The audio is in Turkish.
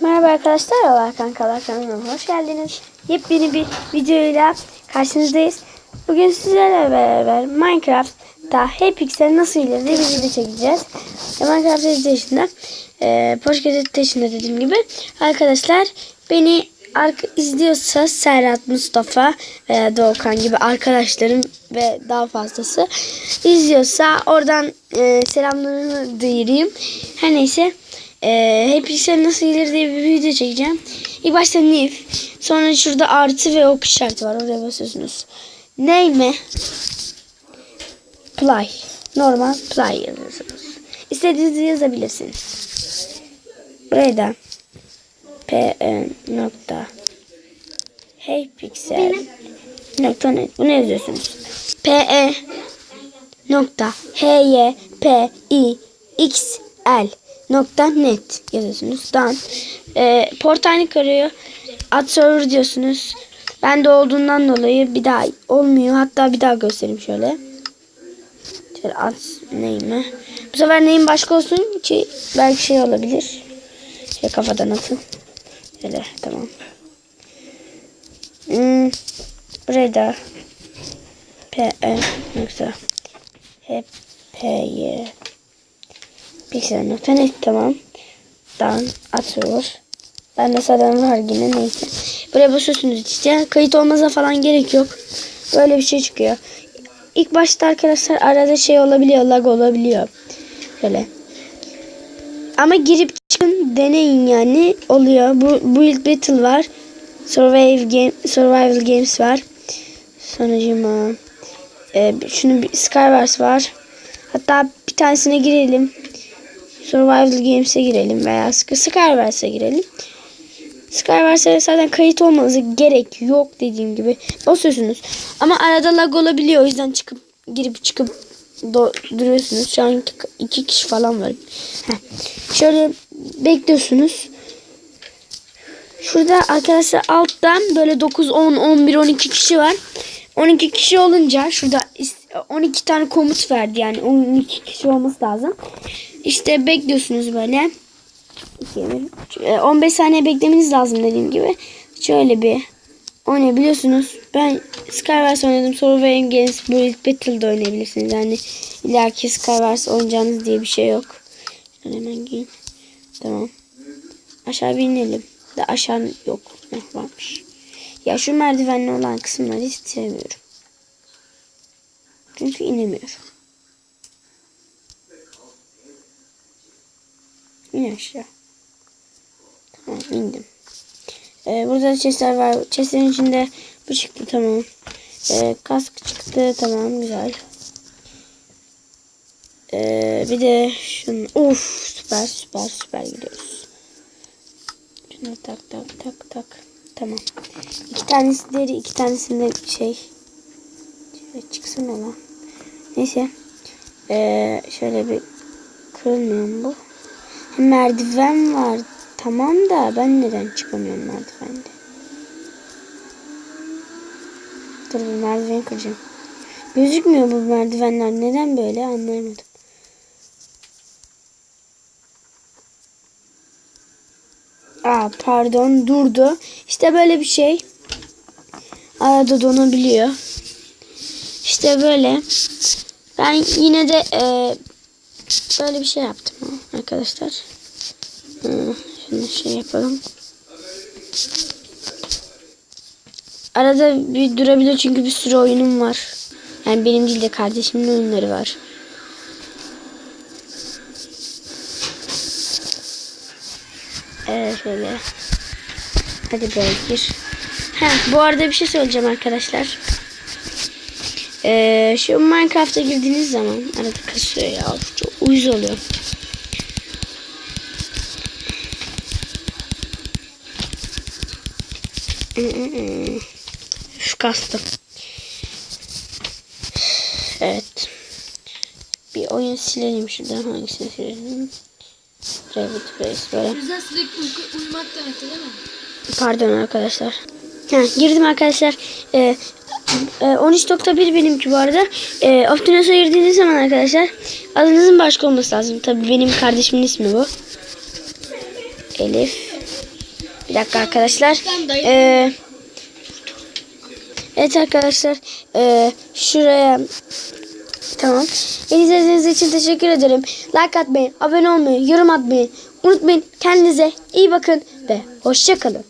Merhaba arkadaşlar, Allah kankalar kanalıma hoş geldiniz. Yepyeni bir videoyla karşınızdayız. Bugün sizlerle beraber Minecraft'ta Hypixel nasıl ileri diye bir video çekeceğiz. E, Minecraft Editation'da, e, Pocket Editation'da dediğim gibi. Arkadaşlar beni izliyorsa Serhat, Mustafa veya Doğukan gibi arkadaşlarım ve daha fazlası izliyorsa oradan e, selamlarımı duyurayım. Her neyse. Ee, hepsi nasıl gelir diye bir video çekeceğim. İlk başta new. Sonra şurada artı ve ok işareti var. Oraya basıyorsunuz. Name play. Normal play yazıyorsunuz. İstediğinizi yazabilirsiniz. Buraya da p e nokta hey pixel nokta net. Bunu yazıyorsunuz. p e nokta h y p i x l nokta net yazıyorsunuz. Dan. E, Portaynik arıyor. Ad server diyorsunuz. Bende olduğundan dolayı bir daha olmuyor. Hatta bir daha göstereyim şöyle. Şöyle ad neyimi. Bu sefer neyim başka olsun ki belki şey olabilir. Şey kafadan atın. Şöyle tamam. Hmm, buraya da p e nokta h p y Pixel.net tamam. Dan atıyor. Ben de zaten var yine neyse. Buraya basıyorsunuz işte. Kayıt olmaza falan gerek yok. Böyle bir şey çıkıyor. İlk başta arkadaşlar arada şey olabiliyor. Lag olabiliyor. Böyle. Ama girip çıkın deneyin yani. Oluyor. Bu Build Battle var. Survival, game, Survival Games var. Sonucuma. E, şunu bir Skywars var. Hatta bir tanesine girelim. Survival Games'e girelim veya Skywars'a girelim. Skywars'a zaten kayıt olmanıza gerek yok dediğim gibi basıyorsunuz. Ama arada lag olabiliyor o yüzden çıkıp girip çıkıp duruyorsunuz. Şu an iki, iki kişi falan var. Heh. Şöyle bekliyorsunuz. Şurada arkadaşlar alttan böyle 9, 10, 11, 12 kişi var. 12 kişi olunca şurada 12 tane komut verdi yani 12 kişi olması lazım. İşte bekliyorsunuz böyle. 15 saniye beklemeniz lazım dediğim gibi. Şöyle bir oynayabiliyorsunuz. Ben Skywars oynadım. Survivor Games Bullet Battle'da oynayabilirsiniz. Yani ileriki Skywars oynayacağınız diye bir şey yok. Şöyle hemen giyin. Tamam. Aşağı bir inelim. Da aşağı yok. Ne varmış. Ya şu merdivenli olan kısımları hiç sevmiyorum. Çünkü inemiyorum. İn aşağı. Tamam indim. Ee, burada da chestler var. Chestlerin içinde bu çıktı tamam. Ee, kask çıktı tamam güzel. Ee, bir de şunu. Of süper süper süper gidiyoruz. Şunu tak tak tak tak. Tamam. İki tanesi deri iki tanesinde şey. Şöyle çıksın lan. Neyse. Ee, şöyle bir kırılmıyor mu bu? Merdiven var. Tamam da ben neden çıkamıyorum merdivende? Dur bir merdiven kıracağım. Gözükmüyor bu merdivenler. Neden böyle anlayamadım. Aa pardon durdu. İşte böyle bir şey. Arada donabiliyor. İşte böyle. Ben yine de e, böyle bir şey yaptım arkadaşlar. Şimdi şey yapalım. Arada bir durabilir çünkü bir sürü oyunum var. Yani benim değil de kardeşimin oyunları var. Evet şöyle. Hadi böyle gir. Heh, bu arada bir şey söyleyeceğim arkadaşlar. Ee, şu Minecraft'a girdiğiniz zaman arada kasıyor ya. Çok uyuz oluyor. Şu kastım. Evet. Bir oyun silelim şuradan. Hangisini silelim? Private Place böyle. Güzel sürekli uyku, uyumak demek değil mi? Pardon arkadaşlar. Ha, girdim arkadaşlar. Ee, e, 13.1 benimki bu arada. E, Optinos'a girdiğiniz zaman arkadaşlar adınızın başka olması lazım. Tabii benim kardeşimin ismi bu. Elif dakika arkadaşlar. Ee, evet arkadaşlar. Ee, şuraya Tamam. Beni izlediğiniz için teşekkür ederim. Like atmayı, abone olmayı, yorum atmayı unutmayın. Kendinize iyi bakın ve hoşça kalın.